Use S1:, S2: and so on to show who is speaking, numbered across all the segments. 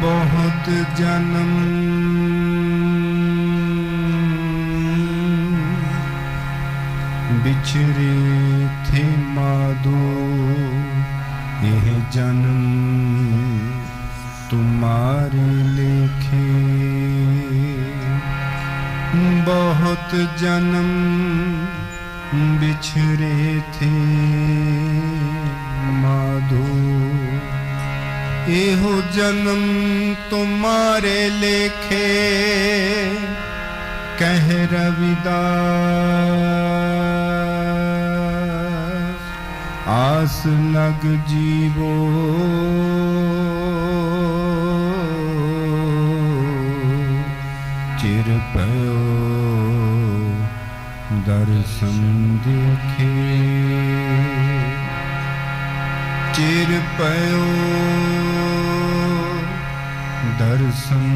S1: ਬਹੁਤ ਜਨਮ। ਵਿਛਰੇ ਥੇ ਮਾਦੋ ਇਹ ਜਨਮ ਤੁਮਾਰੇ ਲੇਖੇ। ਬਹੁਤ ਜਨਮ ਵਿਛਰੇ ਥੇ ਮਾਦੋ। ਇਹੋ ਜਨਮ ਤੁਮਾਰੇ ਲੇਖੇ, ਕਹਿ ਰਵਿਦਾਸ, ਆਸ ਲਗ ਜੀਵੋ। ਚਿਰ ਪਇਓ ਦਰਸ਼ਨ ਦੇਖੇ, ਚਿਰ ਪਇਓ ਦਰਸ਼ਨ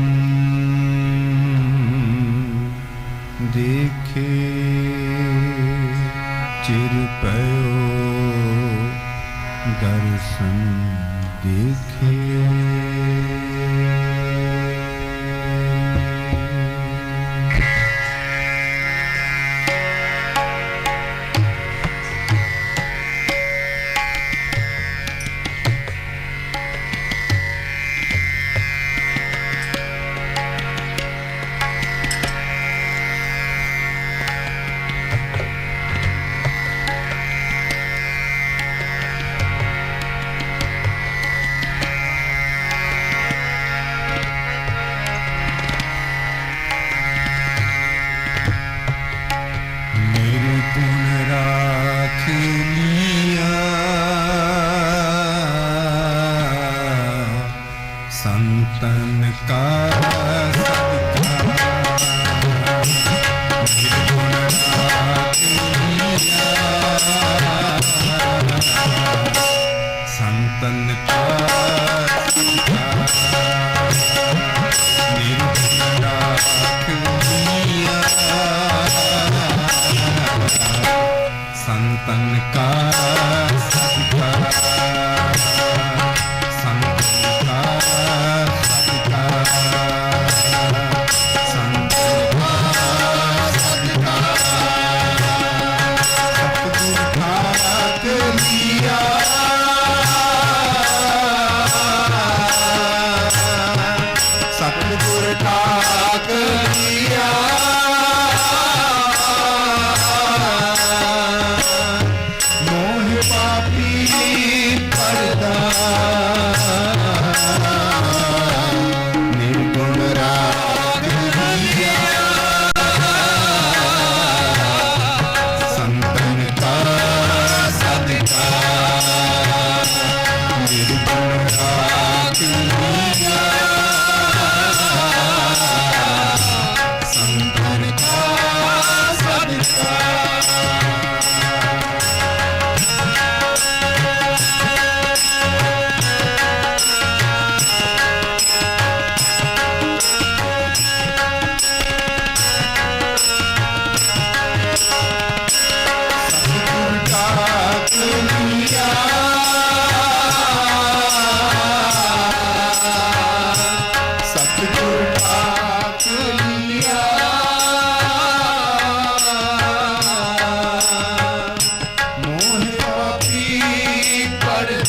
S1: ਦੇਖੇ ਚਿਰ ਪਇਓ ਦਰਸ਼ਨ ਦੇਖੇ। ਸੰਤਨ ਕਾ ਸੰਤਨ ਕਾ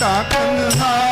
S1: Cả.